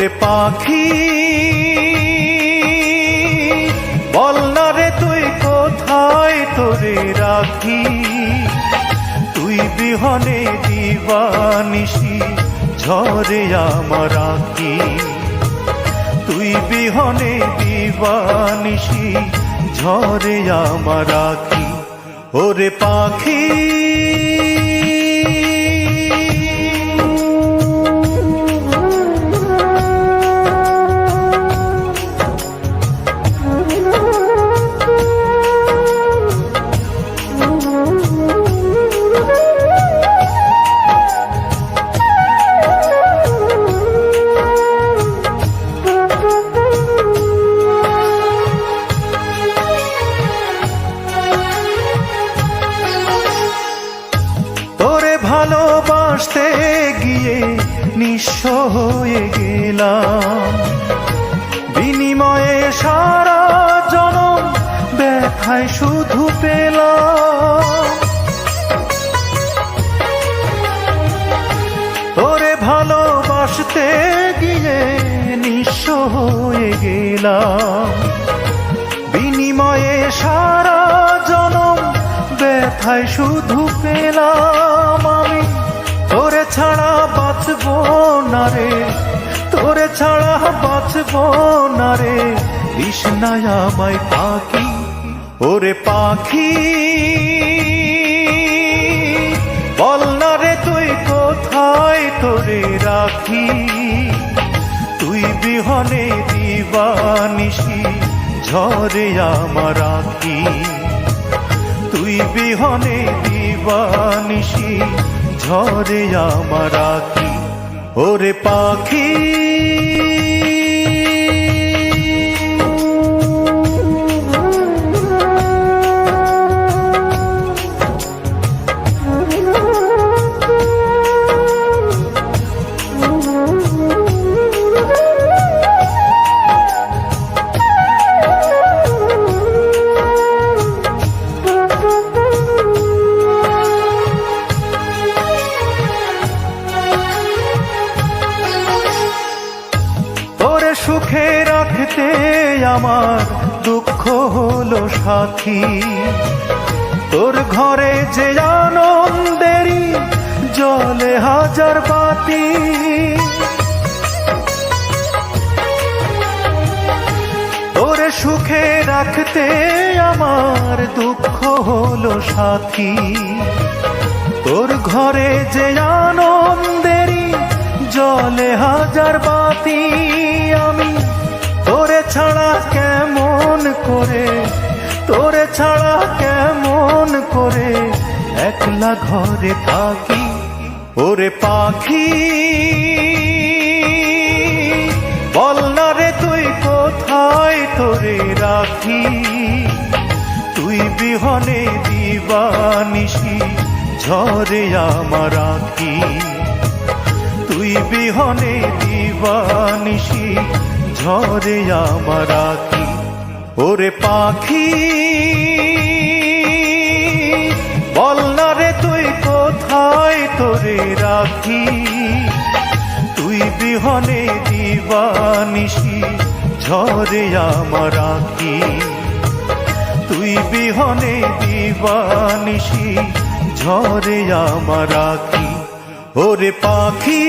ওরে পাখি, বল না রে তুই কোথায় তোরে রাখি? তুই বিহনে দিবানিসি, ঝরে আমার আঁকি তুই বিহনে দিবানিসি, ঝরে আমার আঁকি ওরে পাখি নিঃস্ব হয়ে গেলাম। বিনিময়ে সারা জনম ব্যথায় শুধু পেলাম। তোরে ভালোবাসতে গিয়ে নিঃস্ব হয়ে গেলাম। বিনিময়ে সারা জনম ব্যথায় শুধু পেলাম। ছাড়া বাঁচব না রে, তোরে ছাড়া বাঁচব না রে। কৃষ্ণায় আমায় পাখি, ওরে পাখি। বল না রে তুই কোথায় তোরে রাখি? তুই বিহনে দিবানিসি, ঝরে আমার রাখি তুই বিহনে দিবানিসি ঝরে আমার আঁকি। ওরে পাখি। সুখে রাখতে আমার দুঃখ হলো সাথী। তোর ঘরে যে আনন্দেরই জলে হাজার বাতি। তোরে সুখে রাখতে আমার দুঃখ হলো সাথী। তোর ঘরে যে আনন্দেরই জলে হাজার বাতি আমি। তোরে ছাড়া কেমন করে? তোরে ছাড়া কেমন করে? একলা ঘরে থাকি। ওরে পাখি, বল না রে তুই কোথায় তোরে রাখি? তুই বিহনে দিবানিসি ঝরে আমার তুই বিহনে দিবানিসি ঝরে আমার আঁকি। ওরে পাখি, বল না রে তুই কোথায় তোরে রাখি? তুই বিহনে দিবানিসি ঝরে আমার আঁকি। তুই বিহনে দিবানিসি ঝরে আমার আঁকি। ওরে পাখি